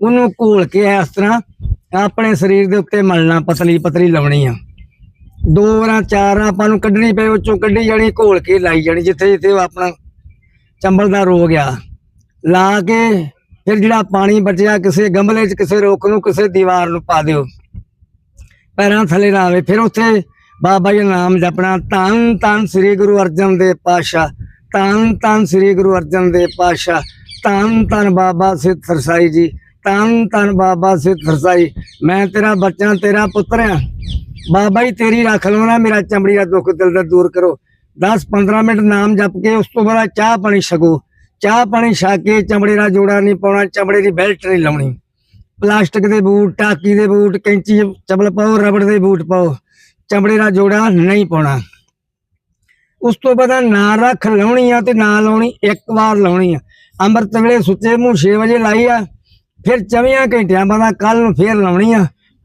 ਉਹਨੂੰ ਘੋਲ ਕੇ ਇਸ ਤਰ੍ਹਾਂ ਆਪਣੇ ਸਰੀਰ ਦੇ ਉੱਤੇ ਮਲਣਾ, ਪਤਲੀ ਪਤਲੀ ਲਾਉਣੀ ਆ। ਦੋ ਵਾਰਾਂ, ਚਾਰ ਵਾਰਾਂ ਆਪਾਂ ਨੂੰ ਕੱਢਣੀ ਪਏ ਉਹ ਚੋਂ ਕੱਢੀ ਜਾਣੀ, ਘੋਲ ਕੇ ਲਾਈ ਜਾਣੀ, ਜਿੱਥੇ ਜਿੱਥੇ ਉਹ ਆਪਣਾ ਚੰਬਲ ਦਾ ਰੋਗ ਆ। ਲਾ ਕੇ ਫਿਰ ਜਿਹੜਾ ਪਾਣੀ ਬਚਿਆ, ਕਿਸੇ ਗਮਲੇ 'ਚ, ਕਿਸੇ ਰੁੱਖ ਨੂੰ, ਕਿਸੇ ਦੀਵਾਰ ਨੂੰ ਪਾ ਦਿਓ। ਪੈਰਾਂ ਥੱਲੇ ਨਾ ਆਵੇ। ਫਿਰ ਉੱਥੇ ਬਾਬਾ ਜੀ ਦਾ ਨਾਮ ਜਪਣਾ, ਧੰਨ ਧੰਨ ਸ੍ਰੀ ਗੁਰੂ ਅਰਜਨ ਦੇਵ ਪਾਤਸ਼ਾਹ, ਧੰਨ ਧੰਨ ਸ੍ਰੀ ਗੁਰੂ ਅਰਜਨ ਦੇਵ ਪਾਤਸ਼ਾਹ, ਧੰਨ ਧੰਨ ਬਾਬਾ ਸਿੱਧ ਸਰਸਾਈ ਜੀ। ਧੰਨ ਧੰਨ ਬਾਬਾ ਸਿੱਧ ਸਰਸਾਈ ਮੈਂ ਤੇਰਾ ਬੱਚਾ, ਤੇਰਾ ਪੁੱਤਰ ਆ। ਬਾਬਾ ਜੀ, ਤੇਰੀ ਰੱਖ ਲਓ ਮੇਰਾ ਚਮੜੀ ਦਾ ਦੁੱਖ ਦਿਲ ਦਾ ਦੂਰ ਕਰੋ। 10 15 ਮਿੰਟ ਨਾਮ ਜਪ ਕੇ ਉਸ ਤੋਂ ਬਾਅਦ ਚਾਹ ਪਾਣੀ ਛਕੋ। ਚਾਹ ਪਾਣੀ ਛਕ ਕੇ ਚਮੜੇ ਦਾ ਜੋੜਾ ਨਹੀਂ ਪਾਉਣਾ, ਚਮੜੇ ਦੀ ਬੈਲਟ ਨਹੀਂ ਲਾਉਣੀ। ਪਲਾਸਟਿਕ ਦੇ ਬੂਟ, ਟਾਕੀ ਦੇ ਬੂਟ, ਕੈਂਚੀ ਚੱਪਲ ਪਾਓ, ਰਬੜ ਦੇ ਬੂਟ ਪਾਓ। ਚਮੜੇ ਦਾ ਜੋੜਾ ਨਹੀਂ ਪਾਉਣਾ। ਉਸ ਤੋਂ ਬਾਅਦ ਨਾ ਰੱਖ ਲਾਉਣੀ ਆ ਤੇ ਨਾ ਲਾਉਣੀ, ਇੱਕ ਵਾਰ ਲਾਉਣੀ ਆ। ਅੰਮ੍ਰਿਤ ਵੇਲੇ ਸੁੱਚੇ ਮੂੰਹ 6 ਵਜੇ ਲਾਈ ਆ। ਫਿਰ 24 ਘੰਟਿਆਂ ਬਾਅਦ ਕੱਲ ਨੂੰ ਫੇਰ ਲਾਉਣੀ ਆ।